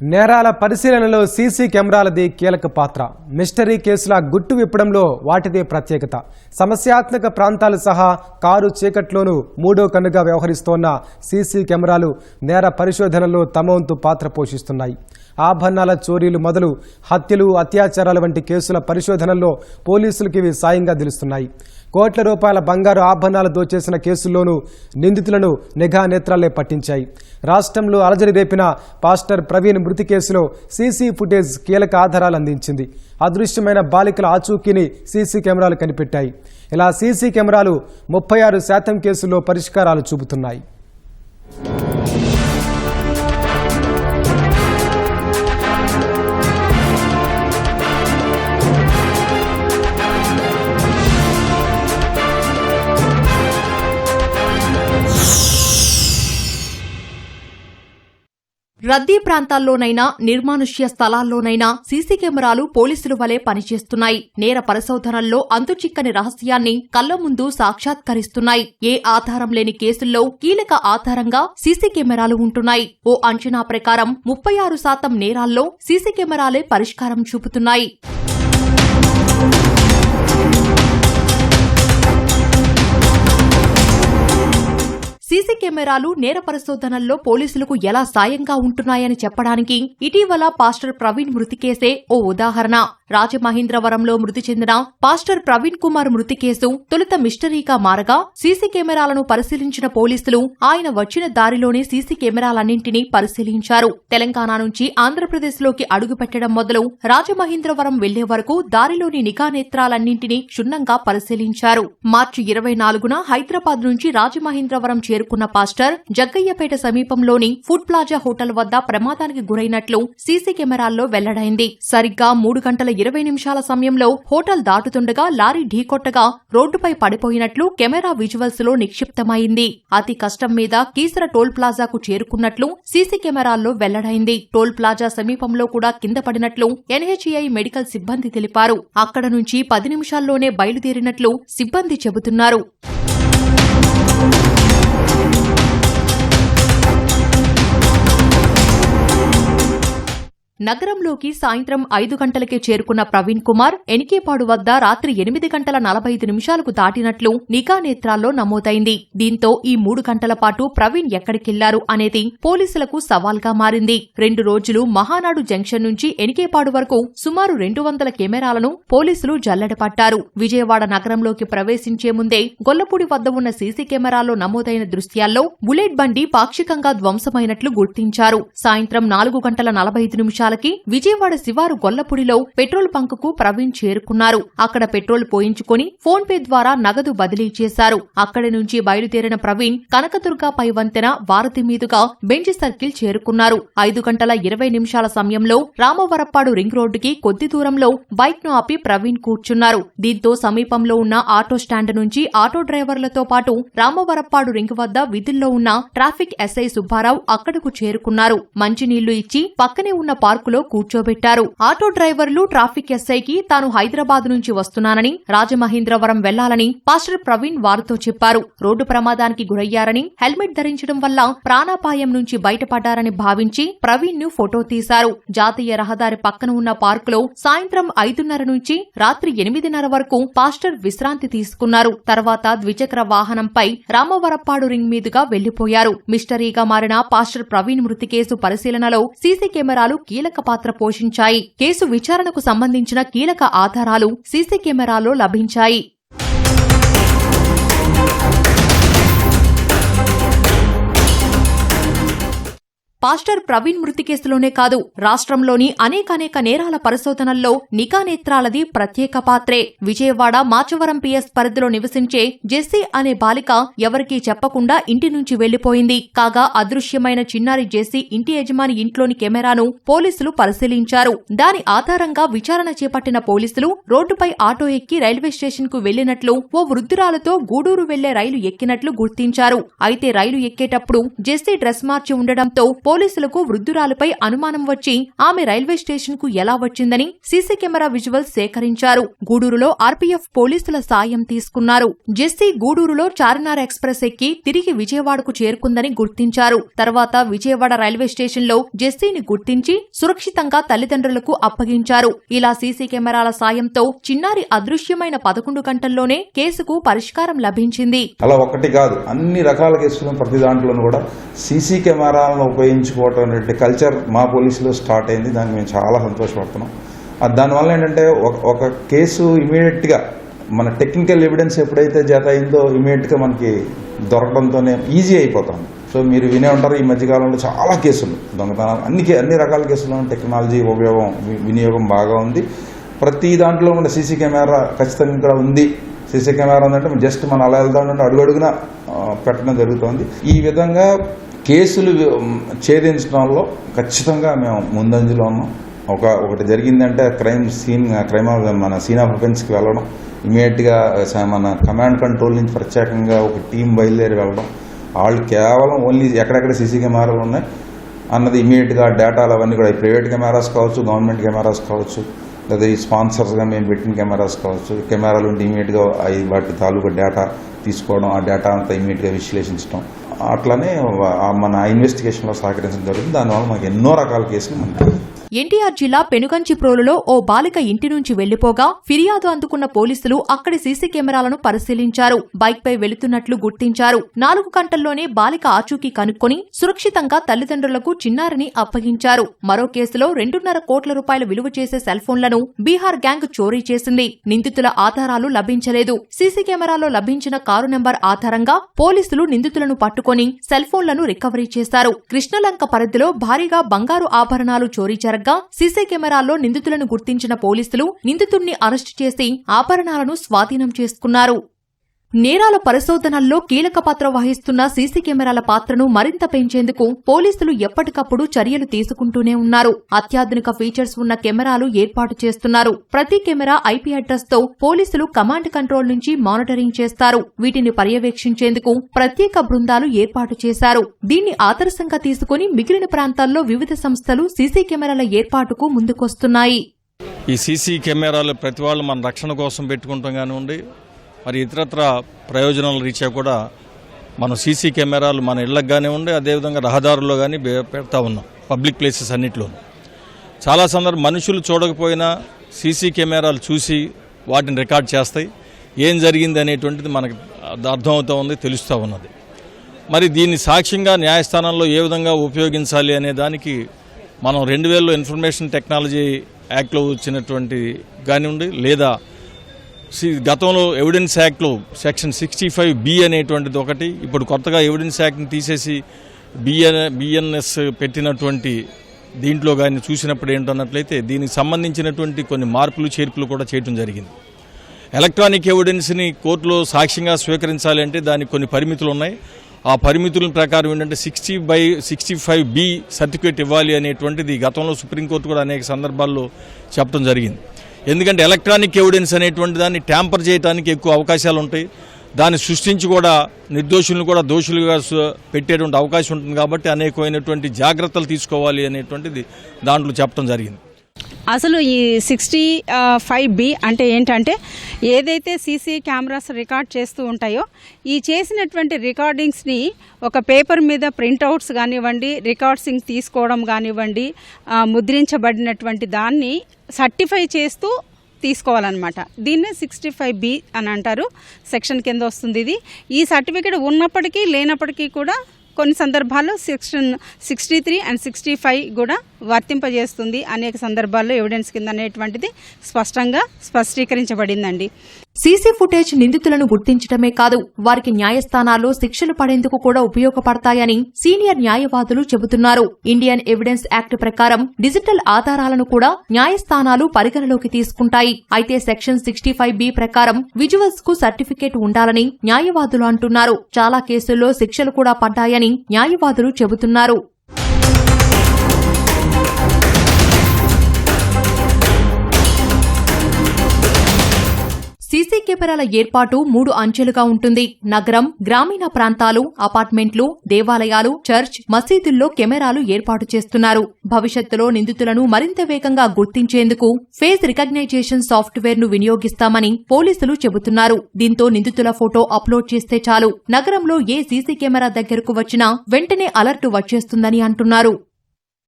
నేరాల పరిశీలనలో సీసీ కెమెరాలది కీలక పాత్ర. మిస్టరీ కేసుల గుట్టు విప్పడంలో వాటిదే ప్రత్యేకత. సమస్యాత్మక ప్రాంతాలు సహా కారు చీకట్లోనూ మూడో కన్నుగా వ్యవహరిస్తోన్న సీసీ కెమెరాలు నేర పరిశోధనలో తమ వంతు పాత్ర పోషిస్తున్నాయి. ఆభరణాల చోరీలు మొదలు హత్యలు అత్యాచారాలు వంటి కేసుల పరిశోధనల్లో పోలీసులకు ఇవి సాయంగా నిలుస్తున్నాయి కోట్ల రూపాయల బంగారు ఆభరణాలు దోచేసిన కేసుల్లోనూ నిందితులను నిఘా నేత్రాలే పట్టించాయి. రాష్ట్రంలో అలజడి రేపిన పాస్టర్ ప్రవీణ్ మృతి కేసులో సీసీ ఫుటేజ్ కీలక ఆధారాలు అందించింది. అదృశ్యమైన బాలికల ఆచూకీని సీసీ కెమెరాలు కనిపెట్టాయి. ఇలా సీసీ కెమెరాలు ముప్పై ఆరు శాతం కేసుల్లో పరిష్కారాలు చూపుతున్నాయి. రద్దీ ప్రాంతాల్లోనైనా నిర్మానుష్య స్థలాల్లోనైనా సీసీ కెమెరాలు పోలీసుల వలె పనిచేస్తున్నాయి. నేర పరిశోధనల్లో అంతుచిక్కని రహస్యాన్ని కళ్ళ ముందు సాక్షాత్కరిస్తున్నాయి. ఏ ఆధారం లేని కేసుల్లో కీలక ఆధారంగా సీసీ కెమెరాలు ఉంటున్నాయి. ఓ అంచనా ప్రకారం ముప్పై ఆరు శాతం నేరాల్లో సీసీ కెమెరాలే పరిష్కారం చూపుతున్నాయి. సీసీ కెమెరాలు నేర పరిశోధనల్లో పోలీసులకు ఎలా సాయంగా ఉంటున్నాయని చెప్పడానికి ఇటీవల పాస్టర్ ప్రవీణ్ మృతి కేసే ఓ ఉదాహరణ. రాజమహేంద్రవరంలో మృతి చెందిన పాస్టర్ ప్రవీణ్ కుమార్ మృతి కేసు తొలుత మిస్టరీగా మారగా సీసీ కెమెరాలను పరిశీలించిన పోలీసులు ఆయన వచ్చిన దారిలోనే సీసీ కెమెరాలన్నింటినీ పరిశీలించారు. తెలంగాణ నుంచి ఆంధ్రప్రదేశ్లోకి అడుగుపెట్టడం మొదలు రాజమహేంద్రవరం వెళ్ళే వరకు దారిలోని నిఘా నేత్రాలన్నింటినీ క్షుణ్ణంగా పరిశీలించారు. మార్చి ఇరవై నాలుగున హైదరాబాద్ నుంచి రాజమహేంద్రవరం చేరుకున్న పాస్టర్ జగ్గయ్యపేట సమీపంలోని ఫుడ్ ప్లాజా హోటల్ వద్ద ప్రమాదానికి గురైనట్లు సీసీ కెమెరాల్లో వెల్లడైంది. సరిగ్గా మూడు గంటల ఇరవై నిమిషాల సమయంలో హోటల్ దాటుతుండగా లారీ ఢీకొట్టగా రోడ్డుపై పడిపోయినట్లు కెమెరా విజువల్స్లో నిక్షిప్తమైంది. అతి కష్టం మీద కీసర టోల్ ప్లాజాకు చేరుకున్నట్లు సీసీ కెమెరాల్లో వెల్లడైంది. టోల్ ప్లాజా సమీపంలో కూడా కింద పడినట్లు ఎన్హెచ్ఐ మెడికల్ సిబ్బంది తెలిపారు. అక్కడ నుంచి పది నిమిషాల్లోనే బయలుదేరినట్లు సిబ్బంది చెబుతున్నారు. నగరంలోకి సాయంత్రం ఐదు గంటలకే చేరుకున్న ప్రవీణ్ కుమార్ ఎనికేపాడు వద్ద రాత్రి ఎనిమిది గంటల నలభై ఐదు నిమిషాలకు దాటినట్లు నిఘా నేత్రాల్లో నమోదైంది. దీంతో ఈ మూడు గంటల పాటు ప్రవీణ్ ఎక్కడికెళ్ళారు అనేది పోలీసులకు సవాల్గా మారింది. రెండు రోజులు మహానాడు జంక్షన్ నుంచి ఎనికేపాడు వరకు సుమారు రెండు వందల కెమెరాలను పోలీసులు జల్లెడపట్టారు. విజయవాడ నగరంలోకి ప్రవేశించే ముందే గొల్లపూడి వద్ద ఉన్న సీసీ కెమెరాల్లో నమోదైన దృశ్యాల్లో బుల్లెట్ బండి పాక్షికంగా ధ్వంసమైనట్లు గుర్తించారు. సాయంత్రం నాలుగు గంటల నలభై ఐదు నిమిషాలకి విజయవాడ శివారు గొల్లపూడిలో పెట్రోల్ బంకుకు ప్రవీణ్ చేరుకున్నారు. అక్కడ పెట్రోల్ పోయించుకుని ఫోన్ పే ద్వారా నగదు బదిలీ చేశారు. అక్కడి నుంచి బయలుదేరిన ప్రవీణ్ కనకదుర్గ పై వంతెన వారధి మీదుగా బెంచ్ సర్కిల్ చేరుకున్నారు. ఐదు గంటల ఇరవై నిమిషాల సమయంలో రామవరప్పాడు రింగ్ రోడ్డుకి కొద్ది దూరంలో బైక్ను ఆపి ప్రవీణ్ కూర్చున్నారు. దీంతో సమీపంలో ఉన్న ఆటో స్టాండ్ నుంచి ఆటో డ్రైవర్లతో పాటు రామవరప్పాడు రింగ్ వద్ద విధుల్లో ఉన్న ట్రాఫిక్ ఎస్ఐ సుబ్బారావు అక్కడకు చేరుకున్నారు. మంచినీళ్ళు ఇచ్చి పక్కనే ఉన్న పార్కులో కూర్చోబెట్టారు. ఆటో డ్రైవర్లు ట్రాఫిక్ ఎస్ఐకి తాను హైదరాబాద్ నుంచి వస్తున్నానని రాజమహేంద్రవరం వెళ్ళాలని పాస్టర్ ప్రవీణ్ వారితో చెప్పారు. రోడ్డు ప్రమాదానికి గురయ్యారని హెల్మెట్ ధరించడం వల్ల ప్రాణాపాయం నుంచి బయటపడ్డారని భావించి ప్రవీణ్ను ఫోటో తీశారు. జాతీయ రహదారి పక్కన ఉన్న పార్కులో సాయంత్రం ఐదున్నర నుంచి రాత్రి ఎనిమిదిన్నర వరకు పాస్టర్ విశ్రాంతి తీసుకున్నారు. తర్వాత ద్విచక్ర వాహనంపై రామవరప్పాడు రింగ్ మీదుగా వెళ్ళిపోయారు మిస్టరీగా మారిన పాస్టర్ ప్రవీణ్ మృతి కేసు పరిశీలనలో సీసీ కెమెరాలు కీలక పాత్ర పోషించాయి. కేసు విచారణకు సంబంధించిన కీలక ఆధారాలు సీసీ కెమెరాలో లభించాయి. పాస్టర్ ప్రవీణ్ మృతి కేసులోనే కాదు రాష్ట్రంలోని అనేకానేక నేరాల పరిశోధనల్లో నికా నేత్రాలది ప్రత్యేక పాత్రే. విజయవాడ మాచవరం పిఎస్ పరిధిలో నివసించే జెస్సీ అనే బాలిక ఎవరికీ చెప్పకుండా ఇంటి నుంచి వెళ్ళిపోయింది కాగా అదృశ్యమైన చిన్నారి జెస్సీ ఇంటి యజమాని ఇంట్లోని కెమెరాను పోలీసులు పరిశీలించారు. దాని ఆధారంగా విచారణ చేపట్టిన పోలీసులు రోడ్డుపై ఆటో ఎక్కి రైల్వే స్టేషన్కు వెళ్ళినట్లు ఓ వృద్ధురాలతో గూడూరు వెళ్ళే రైలు ఎక్కినట్లు గుర్తించారు. అయితే రైలు ఎక్కేటప్పుడు జెస్సీ డ్రెస్ మార్చి ఉండడంతో పోలీసులకు వృద్ధురాలిపై అనుమానం వచ్చి ఆమె రైల్వే స్టేషన్కు ఎలా వచ్చిందని సీసీ కెమెరా విజువల్స్ సేకరించారు. గూడూరులో ఆర్పీఎఫ్ పోలీసుల సాయం తీసుకున్నారు. జెస్సీ గూడూరులో చార్మినార్ ఎక్స్ప్రెస్ ఎక్కి తిరిగి విజయవాడకు చేరుకుందని గుర్తించారు. తర్వాత విజయవాడ రైల్వే స్టేషన్లో జెస్సీని గుర్తించి సురక్షితంగా తల్లిదండ్రులకు అప్పగించారు. ఇలా సీసీ కెమెరాల సాయంతో చిన్నారి అదృశ్యమైన పదకొండు గంటల్లోనే కేసుకు పరిష్కారం లభించింది. అలా ఒకటి కాదు. అన్ని రకాల కేసులు ప్రతి దాంట్లోనూ కూడా సీసీ కెమెరాలను ఉపయోగించుకోవటం అనేటువంటి కల్చర్ మా పోలీసులో స్టార్ట్ అయింది. దానికి మేము చాలా సంతోషపడుతున్నాం. దానివల్ల ఏంటంటే ఒక- ఒక కేసు ఇమీడియట్గా మన టెక్నికల్ ఎవిడెన్స్ ఎప్పుడైతే జత అయిందో ఇమీడియట్గా మనకి దొరకడంతోనే ఈజీ అయిపోతాం. సో మీరు వినే ఉంటారు. ఈ మధ్యకాలంలో చాలా కేసులు దొంగతనాలు అన్ని అన్ని రకాల కేసుల్లో టెక్నాలజీ ఉపయోగం వినియోగం బాగా ఉంది. ప్రతి దాంట్లో కూడా సీసీ కెమెరా ఖచ్చితంగా ఇక్కడ ఉంది. సీసీ కెమెరా ఉందంటే జస్ట్ మనం అలా వెళ్తా ఉంటే అడుగు అడుగున పెట్టడం జరుగుతుంది. ఈ విధంగా కేసులు ఛేదించడంలో ఖచ్చితంగా మేము ముందంజలో ఉన్నాం. ఒక ఒకటి జరిగిందంటే క్రైమ్ సీన్ క్రైమ్ ఆఫ్ మన సీన్ ఆఫ్ అఫెన్స్కి వెళ్ళడం. ఇమీడియట్గా మన కమాండ్ కంట్రోల్ నుంచి ప్రత్యేకంగా ఒక టీం బయలుదేరి వెళ్ళడం. వాళ్ళు కేవలం ఓన్లీ ఎక్కడెక్కడ సీసీ కెమెరాలు ఉన్నాయి అన్నది ఇమీడియట్గా డేటాలు అవన్నీ కూడా ప్రైవేట్ కెమెరాస్ కావచ్చు గవర్నమెంట్ కెమెరాస్ కావచ్చు లేదా ఈ స్పాన్సర్స్గా మేము పెట్టిన కెమెరాస్ కావచ్చు కెమెరాలు ఉంటే ఇమీడియట్గా అవి వాటి తాలూకా డేటా తీసుకోవడం ఆ డేటా అంతా ఇమీడియట్గా విశ్లేషించడం. అట్లానే మన ఇన్వెస్టిగేషన్లో సహకరించడం జరుగుతుంది దానివల్ల మాకు ఎన్నో రకాల కేసులు మనకి ఎన్టీఆర్ జిల్లా పెనుగంచిప్రోలులో ఓ బాలిక ఇంటి నుంచి వెళ్ళిపోగా ఫిర్యాదు అందుకున్న పోలీసులు అక్కడి సీసీ కెమెరాలను పరిశీలించారు. బైక్పై వెళుతున్నట్లు గుర్తించారు. నాలుగు గంటల్లోనే బాలిక ఆచూకీ కనుక్కొని సురక్షితంగా తల్లిదండ్రులకు చిన్నారిని అప్పగించారు. మరో కేసులో రెండున్నర కోట్ల రూపాయల విలువ చేసే సెల్ ఫోన్లను బీహార్ గ్యాంగ్ చోరీ చేసింది. నిందితుల ఆధారాలు లభించలేదు. సీసీ కెమెరాలో లభించిన కారు నెంబర్ ఆధారంగా పోలీసులు నిందితులను పట్టుకొని సెల్ ఫోన్లను రికవరీ చేశారు. కృష్ణలంక పరిధిలో భారీగా బంగారు ఆభరణాలు చోరీ జరగ్గా సీసీ కెమెరాల్లో నిందితులను గుర్తించిన పోలీసులు నిందితుణ్ణి అరెస్టు చేసి ఆభరణాలను స్వాధీనం చేసుకున్నారు. నేరాల పరిశోధనల్లో కీలక పాత్ర వహిస్తున్న సీసీ కెమెరాల పాత్రను మరింత పెంచేందుకు పోలీసులు ఎప్పటికప్పుడు చర్యలు తీసుకుంటూనే ఉన్నారు. అత్యాధునిక ఫీచర్స్ ఉన్న కెమెరాలు ఏర్పాటు చేస్తున్నారు. ప్రతి కెమెరా ఐపీ అడ్రస్తో పోలీసులు కమాండ్ కంట్రోల్ నుంచి మానిటరింగ్ చేస్తారు. వీటిని పర్యవేక్షించేందుకు ప్రత్యేక బృందాలు ఏర్పాటు చేశారు. దీన్ని ఆదర్శంగా తీసుకుని మిగిలిన ప్రాంతాల్లో వివిధ సంస్థలు సీసీ కెమెరాల ఏర్పాటుకు ముందుకొస్తున్నాయి. ఈ సీసీ కెమెరాలు ప్రతి వాళ్ళు మన రక్షణ కోసం పెట్టుకుంటాం కానివ్వండి మరి ఇతరత్ర ప్రయోజనాల రీత్యా కూడా మనం సీసీ కెమెరాలు మన ఇళ్ళకి కానివ్వండి అదేవిధంగా రహదారుల్లో కానీ పెడతా ఉన్నాం పబ్లిక్ ప్లేసెస్ అన్నింటిలోనూ. చాలా సందర్భం మనుషులు చూడకపోయినా సీసీ కెమెరాలు చూసి వాటిని రికార్డ్ చేస్తాయి. ఏం జరిగింది అనేటువంటిది మనకు అర్థమవుతూ ఉంది తెలుస్తూ ఉన్నది. మరి దీన్ని సాక్ష్యంగా న్యాయస్థానంలో ఏ విధంగా ఉపయోగించాలి అనే దానికి మనం రెండు వేలలో ఇన్ఫర్మేషన్ టెక్నాలజీ యాక్ట్లో వచ్చినటువంటి కానివ్వండి లేదా గతంలో ఎవిడెన్స్ యాక్ట్లో సెక్షన్ సిక్స్టీ ఫైవ్ బి అనేటువంటిది ఒకటి ఇప్పుడు కొత్తగా ఎవిడెన్స్ యాక్ట్ని తీసేసి బిఎన్ బిఎన్ఎస్ పెట్టినటువంటి దీంట్లో కానీ చూసినప్పుడు ఏంటన్నట్లయితే దీనికి సంబంధించినటువంటి కొన్ని మార్పులు చేర్పులు కూడా చేయడం జరిగింది. ఎలక్ట్రానిక్ ఎవిడెన్స్ని కోర్టులో సాక్ష్యంగా స్వీకరించాలి అంటే దానికి కొన్ని పరిమితులు ఉన్నాయి. ఆ పరిమితుల ప్రకారం ఏంటంటే sixty by sixty five B certificate ఇవ్వాలి అనేటువంటిది గతంలో సుప్రీంకోర్టు కూడా అనేక సందర్భాల్లో చెప్పడం జరిగింది. ఎందుకంటే ఎలక్ట్రానిక్ ఎవిడెన్స్ అనేటువంటి దాన్ని ట్యాంపర్ చేయడానికి ఎక్కువ అవకాశాలు ఉంటాయి. దాన్ని సృష్టించి కూడా నిర్దోషులను కూడా దోషులుగా పెట్టేటువంటి అవకాశం ఉంటుంది కాబట్టి అనేకమైనటువంటి జాగ్రత్తలు తీసుకోవాలి అనేటువంటిది దాంట్లో చెప్పడం జరిగింది. అసలు ఈ సిక్స్టీ ఫైవ్ బి అంటే ఏంటంటే ఏదైతే సీసీ కెమెరాస్ రికార్డ్ చేస్తూ ఉంటాయో ఈ చేసినటువంటి రికార్డింగ్స్ని ఒక పేపర్ మీద ప్రింట్అవుట్స్ కానివ్వండి రికార్డ్సింగ్ తీసుకోవడం కానివ్వండి ముద్రించబడినటువంటి దాన్ని సర్టిఫై చేస్తూ తీసుకోవాలన్నమాట. దీన్నే సిక్స్టీ ఫైవ్ బి అని అంటారు. సెక్షన్ కింద వస్తుంది ఇది. ఈ సర్టిఫికేట్ ఉన్నప్పటికీ లేనప్పటికీ కూడా కొన్ని సందర్భాల్లో section sixty three and sixty five కూడా వర్తింపజేస్తుంది అనేక సందర్భాల్లో ఎవిడెన్స్ కింద అనేటువంటిది స్పష్టంగా స్పష్టీకరించబడిందండి. సీసీ ఫుటేజ్ నిందితులను గుర్తించడమే కాదు వారికి న్యాయస్థానాల్లో శిక్షలు పడేందుకు కూడా ఉపయోగపడతాయని సీనియర్ న్యాయవాదులు చెబుతున్నారు. ఇండియన్ ఎవిడెన్స్ యాక్ట్ ప్రకారం డిజిటల్ ఆధారాలను కూడా న్యాయస్థానాలు పరిగణలోకి తీసుకుంటాయి. అయితే సెక్షన్ సిక్స్టీ ఫైవ్ బి ప్రకారం విజువల్స్కు సర్టిఫికేట్ ఉండాలని న్యాయవాదులు అంటున్నారు. చాలా కేసుల్లో శిక్షలు కూడా పడ్డాయని న్యాయవాదులు చెబుతున్నారు. సీసీ కెమెరాల ఏర్పాటు మూడు అంచెలుగా ఉంటుంది. నగరం గ్రామీణ ప్రాంతాలు అపార్ట్మెంట్లు దేవాలయాలు చర్చ్ మసీదుల్లో కెమెరాలు ఏర్పాటు చేస్తున్నారు. భవిష్యత్తులో నిందితులను మరింత వేగంగా గుర్తించేందుకు ఫేస్ రికగ్నైజేషన్ సాఫ్ట్వేర్ను వినియోగిస్తామని పోలీసులు చెబుతున్నారు. దీంతో నిందితుల ఫోటో అప్లోడ్ చేస్తే చాలు. నగరంలో ఏ సీసీ కెమెరా దగ్గరకు వచ్చినా వెంటనే అలర్ట్ వచ్చేస్తుందని అంటున్నారు.